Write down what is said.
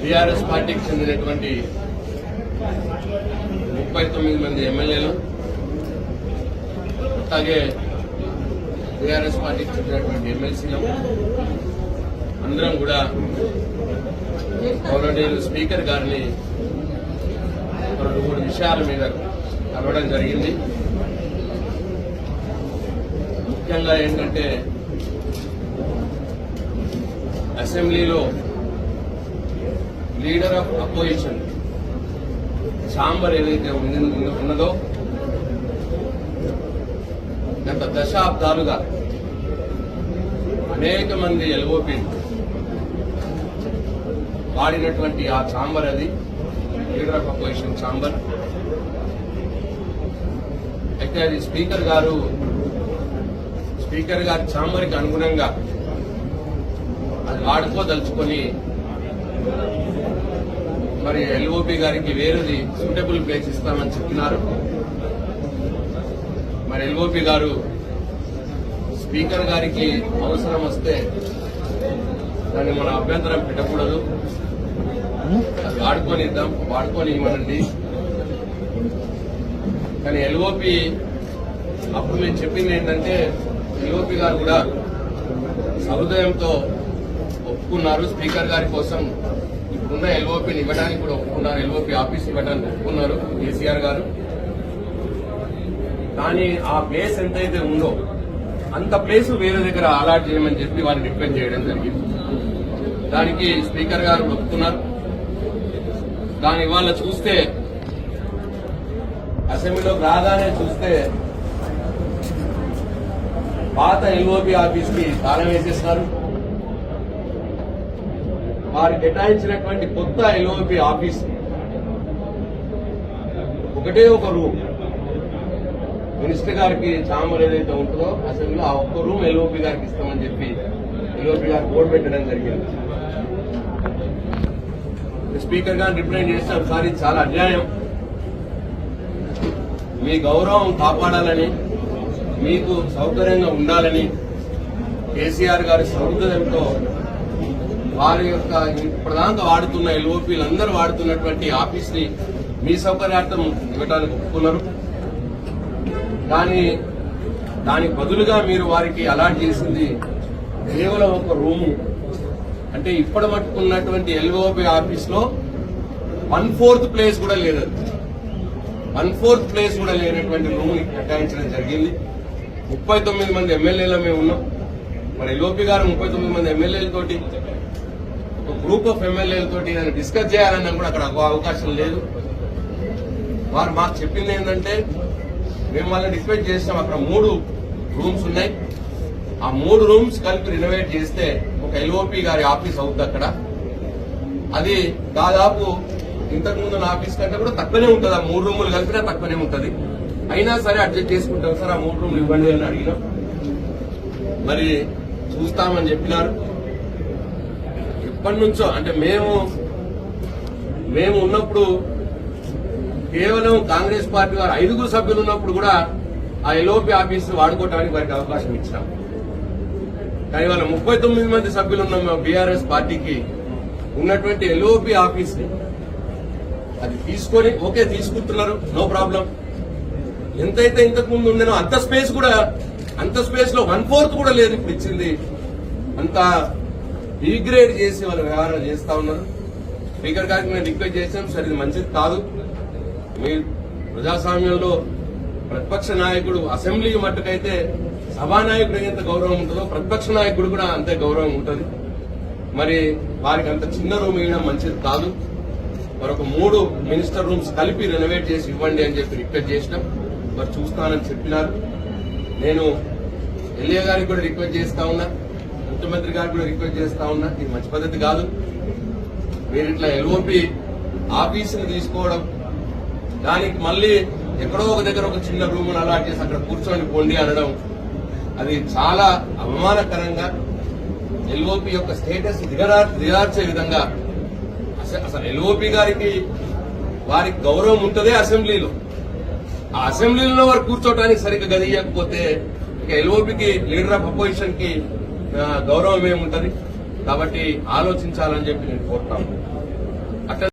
TRS పార్టీకి చెందినటువంటి ముప్పై తొమ్మిది మంది ఎమ్మెల్యేలు అలాగే టీఆర్ఎస్ పార్టీకి చెందినటువంటి ఎమ్మెల్సీలు అందరం కూడా గౌరవనీయులు స్పీకర్ గారిని రెండు మూడు విషయాల మీద కలవడం జరిగింది. ముఖ్యంగా ఏంటంటే అసెంబ్లీలో లీడర్ ఆఫ్ అపోజిషన్. ఛాంబర్ ఏదైతే ఉన్నదో గత దశాబ్దాలుగా అనేక మంది ఎల్ఓపీ వాడినటువంటి ఆ ఛాంబర్ అది లీడర్ ఆఫ్ అపోజిషన్ ఛాంబర్. అయితే అది స్పీకర్ గారు స్పీకర్ గారి ఛాంబర్కి అనుగుణంగా అది వాడుకోదలుచుకొని మరి ఎల్ఓపి గారికి వేరేది సూటబుల్ ప్లేస్ ఇస్తామని చెప్పినారు మరి ఎల్ఓపి గారు స్పీకర్ గారికి అవసరం వస్తే దాన్ని మన అభ్యంతరం పెట్టకూడదు. అది వాడుకొని ఇద్దాం వాడుకొని ఇవ్వనండి కానీ ఎల్ఓపి అప్పుడు మేము చెప్పింది ఏంటంటే ఎల్ఓపి గారు కూడా సహృదయంతో ఒప్పుకున్నారు స్పీకర్ గారి కోసం. ఇప్పుడున్న ఎల్ఓపిని ఇవ్వడానికి కూడా ఒప్పుకున్నారు. ఎల్ఓపి ఆఫీస్ ఇవ్వడానికి ఒప్పుకున్నారు కేసీఆర్ గారు. కానీ ఆ ప్లేస్ ఎంతైతే ఉందో అంత ప్లేస్ వేరే దగ్గర అలాట్ చేయమని చెప్పి వారిని రిక్వెస్ట్ చేయడం జరిగింది. దానికి స్పీకర్ గారు ఒప్పుకున్నారు. దాని ఇవాళ చూస్తే అసెంబ్లీలోకి రాగానే చూస్తే పాత ఎల్ఓపి ఆఫీస్కి తాళం వేసేస్తున్నారు వారు కేటాయించినటువంటి కొత్త ఎల్ఓపి ఆఫీస్ ఒకటే ఒక రూమ్ మినిస్టర్ గారికి చాంబర్ ఏదైతే ఉంటుందో అసెంబ్లీలో ఆ ఒక్క రూమ్ ఎల్ఓపి గారికి ఇస్తామని చెప్పి ఎల్ఓపి గారికి బోర్డు పెట్టడం జరిగింది. స్పీకర్ గారిని రిప్రజెంట్ చేస్తారు సార్ ఇది చాలా అన్యాయం. మీ గౌరవం కాపాడాలని మీకు సౌకర్యంగా ఉండాలని కేసీఆర్ గారి సౌకర్యంతో వారి యొక్క ప్రధానంగా వాడుతున్న ఎల్ఓపీలు అందరూ వాడుతున్నటువంటి ఆఫీస్ని మీ సౌకర్యార్థం ఇవ్వడానికి ఒప్పుకున్నారు. కానీ దానికి బదులుగా మీరు వారికి అలాట్ చేసింది కేవలం ఒక రూము. అంటే ఇప్పటి మట్టుకున్నటువంటి ఎల్ఓపి ఆఫీస్లో వన్ ఫోర్త్ ప్లేస్ కూడా లేదు వన్ ఫోర్త్ ప్లేస్ కూడా లేనటువంటి రూమ్ని కేటాయించడం జరిగింది. ముప్పై తొమ్మిది మంది ఎమ్మెల్యేలు మేము ఉన్నాం. మరి ఎల్ఓపి గారు ముప్పై తొమ్మిది మంది ఎమ్మెల్యేలతోటి ఒక గ్రూప్ ఆఫ్ ఎమ్మెల్యేలతో ఏదైనా డిస్కస్ చేయాలన్నా కూడా అక్కడ అవకాశం లేదు. వారు మాకు చెప్పింది ఏంటంటే మేము వాళ్ళని రిక్వెస్ట్ చేసినాం. అక్కడ మూడు రూమ్స్ ఉన్నాయి. ఆ మూడు రూమ్స్ కలిపి రినోవేట్ చేస్తే ఒక ఎల్ఓపి గారి ఆఫీస్ అవుతుంది అక్కడ. అది దాదాపు ఇంతకుముందు నా ఆఫీస్ కంటే కూడా తక్కువనే ఉంటుంది. ఆ మూడు రూములు కలిపినా తక్కువనే ఉంటుంది. అయినా సరే అడ్జస్ట్ చేసుకుంటాం. సార్ ఆ మూడు రూమ్లు ఇవ్వండి అని అడిగినాం. మరి చూస్తామని చెప్పినారు. ఎప్పటి నుంచో అంటే మేము మేము ఉన్నప్పుడు కేవలం కాంగ్రెస్ పార్టీ వారు ఐదుగురు సభ్యులు ఉన్నప్పుడు కూడా ఆ ఎల్ఓపి ఆఫీస్ వాడుకోవడానికి వారికి అవకాశం ఇచ్చినాం. కానీ వాళ్ళ ముప్పై తొమ్మిది మంది సభ్యులు ఉన్న బీఆర్ఎస్ పార్టీకి ఉన్నటువంటి ఎల్ఓపి ఆఫీస్ని అది తీసుకొని ఓకే తీసుకుంటున్నారు నో ప్రాబ్లం. ఎంతైతే ఇంతకు ముందు ఉండేనో అంత స్పేస్ కూడా అంత స్పేస్లో వన్ ఫోర్త్ కూడా లేదు ఇప్పుడు ఇచ్చింది. అంత డిగ్రేడ్ చేసి వాళ్ళు వ్యవహారం చేస్తా ఉన్నారు. స్పీకర్ గారికి మేము రిక్వెస్ట్ చేసాం సరే ఇది మంచిది కాదు. మీ ప్రజాస్వామ్యంలో ప్రతిపక్ష నాయకుడు అసెంబ్లీ మట్టుకైతే సభానాయకుడికి ఎంత గౌరవం ఉంటుందో ప్రతిపక్ష నాయకుడు కూడా అంతే గౌరవం ఉంటుంది. మరి వారికి అంత చిన్న రూమ్ ఇవ్వడం మంచిది కాదు. మరొక మూడు మినిస్టర్ రూమ్స్ కలిపి రెనోవేట్ చేసి ఇవ్వండి అని చెప్పి రిక్వెస్ట్ చేసినాం. మరి చూస్తానని చెప్పినారు. నేను ఎల్ఏ గారికి కూడా రిక్వెస్ట్ చేస్తా ఉన్నా. ముఖ్యమంత్రి గారు కూడా రిక్వెస్ట్ చేస్తా ఉన్నా ఇది మంచి పద్ధతి కాదు. మీరు ఇట్లా ఎల్ఓపి ఆఫీసుని తీసుకోవడం దానికి మళ్ళీ ఎక్కడో ఒక దగ్గర ఒక చిన్న రూమ్ను అలాట్ చేసి అక్కడ కూర్చొని పొండి అనడం అది చాలా అవమానకరంగా ఎల్ఓపి యొక్క స్టేటస్ దిగరా దిగార్చే విధంగా అసలు ఎల్ఓపి గారికి వారికి గౌరవం ఉంటుందే అసెంబ్లీలో. ఆ అసెంబ్లీలో వారు కూర్చోవటానికి సరిగ్గా గది ఇవ్వకపోతే ఇక ఎల్ఓపికి లీడర్ ఆఫ్ అపోజిషన్కి గౌరవం ఏముంటది? కాబట్టి ఆలోచించాలని చెప్పి నేను కోరుతాను